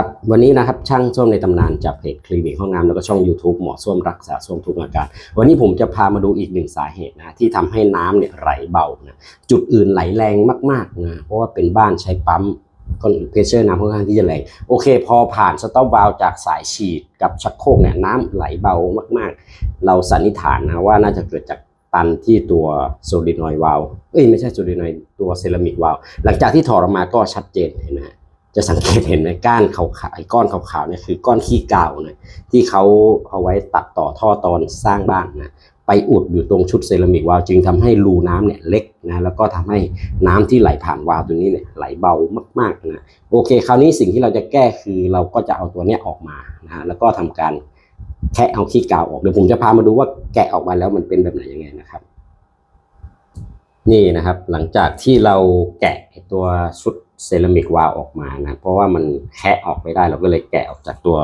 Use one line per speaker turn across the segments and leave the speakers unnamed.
ครับวันนี้นะครับช่างส้วมในตำนานจากเพจคลินิกห้องน้ำแล้วก็ช่อง YouTube หมอส้วมรักษาส้วมทุกอาการ วันนี้ผมจะพามาดูอีกหนึ่งสาเหตุนะที่ทำให้น้ำเนี่ยไหลเบานะจุดอื่นไหลแรงมากๆนะเพราะว่าเป็นบ้านใช้ปั๊มก็เพรสเชอร์น้ำค่อนข้างที่จะแรง โอเค พอผ่านสต็อปวาลวจากสายฉีดกับชักโครกเนี่ยน้ำไหลเบามากๆ เราสันนิษฐานนะว่าน่าจะเกิดจากตันที่ตัวโซลินอยวาลเอ้ยไม่ใช่โซลินอยตัวเซรามิกวาลหลังจากที่ถอดออกมาก็ชัดเจนเห็นไหมฮะ จะสังเกตเห็นในก้านขาวๆไอ้ก้อนขาวๆเนี่ยคือก้อนขี้เก่าวนะที่เขาเอาไว้ตัดต่อท่อตอนสร้างบ้านนะไปอุดอยู่ตรงชุดเซรามิกวาล์วจึงทำให้รูน้ำเนี่ยเล็กนะแล้วก็ทำให้น้ำที่ไหลผ่านวาล์วตัวนี้เนี่ยไหลเบามากๆนะโอเค คราวนี้สิ่งที่เราจะแก้คือเราก็จะเอาตัวเนี้ยออกมานะแล้วก็ทำการแคะเอาขี้กาวออกเดี๋ยวผมจะพามาดูว่าแกะออกมาแล้วมันเป็นแบบไหนยังไงนะครับ นี่นะครับ หลังจากที่เราแกะตัวชุด เซรามิกวาล์วออกมานะเพราะว่ามันแคะออกไม่ได้เราก็เลยแกะออกจากตัว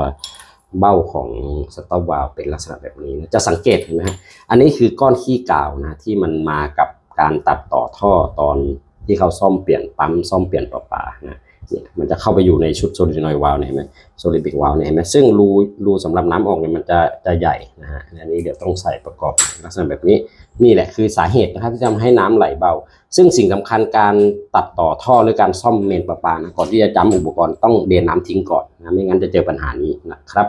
เบ้าของสต็อปวาล์วเป็นลักษณะแบบนี้นะจะสังเกตเห็นไหมฮะอันนี้คือก้อนขี้กาวนะที่มันมากับการตัดต่อท่อตอนที่เขาซ่อมเปลี่ยนปั๊มซ่อมเปลี่ยนประปานะ มันจะเข้าไปอยู่ในชุดโซลินอยวาล์วเนี่ยเห็นไหมโซลิบิกวาล์วเนี่ยเห็นไหมซึ่งรูรูสำหรับน้ำออกเนี่ยมันจะจะใหญ่นะฮะอันนี้เดี๋ยวต้องใส่ประกอบลักษณะแบบนี้นี่แหละคือสาเหตุนะครับที่ทำให้น้ำไหลเบา ซึ่งสิ่งสำคัญการตัดต่อท่อหรือการซ่อมเมนประปานะก่อนที่จะจำอุปกรณ์ต้องเดนน้ำทิ้งก่อนนะไม่งั้นจะเจอปัญหานี้นะครับ